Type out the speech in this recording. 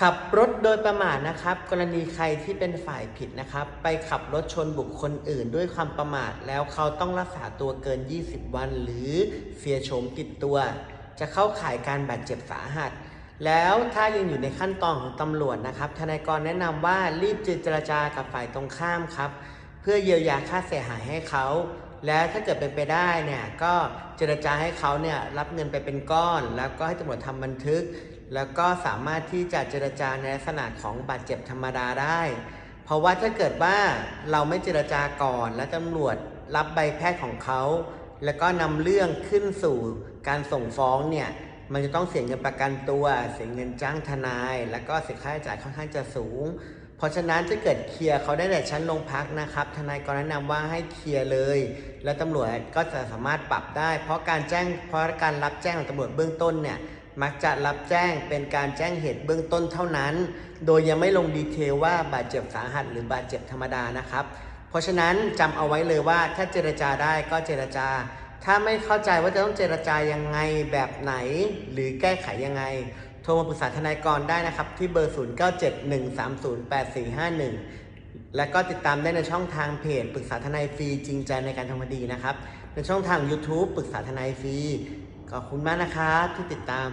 ขับรถโดยประมาทนะครับ กรณีใครที่เป็นฝ่ายผิดนะครับ ไปขับรถชนบุคคลอื่นด้วยความประมาท แล้วเขาต้องรักษาตัวเกิน 20 วัน หรือเสียโฉมติดตัว จะเข้าข่ายการบาดเจ็บสาหัส แล้วถ้ายังอยู่ในขั้นตอนของตำรวจนะครับ ทนายกรแนะนำว่ารีบเจรจากับฝ่ายตรงข้ามครับ เพื่อเยียวยาค่าเสียหายให้เขา และถ้าเกิดเป็นไปได้เนี่ยก็เจรจาให้เขาเนี่ยรับเงินไปเป็นก้อน แล้วก็ให้ตำรวจทำบันทึก แล้วก็สามารถที่จะเจรจาในลักษณะของบาดเจ็บธรรมดาได้ เพราะว่าถ้าเกิดว่าเราไม่เจรจาก่อน และตำรวจรับใบแพทย์ของเขา แล้วก็นำเรื่องขึ้นสู่การส่งฟ้องเนี่ยมันจะต้องเสียเงินประกันตัว เสียเงินจ้างทนาย แล้วก็เสียค่าใช้จ่ายค่อนข้างจะสูง เพราะฉะนั้นจะเกิดเคลียร์เขาได้แต่ชั้นโรงพักนะครับ ทนายก็แนะนำว่าให้เคลียร์เลย แล้วตำรวจก็จะสามารถปรับได้ เพราะการแจ้งเพราะการรับแจ้งของตำรวจเบื้องต้นเนี่ยมักจะรับแจ้งเป็นการแจ้งเหตุเบื้องต้นเท่านั้น โดยยังไม่ลงดีเทลว่าบาดเจ็บสาหัสหรือบาดเจ็บธรรมดานะครับ เพราะฉะนั้นจำเอาไว้เลยว่าถ้าเจรจาได้ก็เจรจา ถ้าไม่เข้าใจว่าจะต้องเจรจายังไงแบบไหน หรือแก้ไขยังไง โทรมาปรึกษาทนายกรได้นะครับ ที่เบอร์ 0971308451 และก็ติดตามได้ในช่องทางเพจปรึกษาทนายฟรีจริงใจในการทำคดีนะครับ ในช่องทาง YouTube ปรึกษาทนายฟรีขอบคุณมากนะครับที่ติดตาม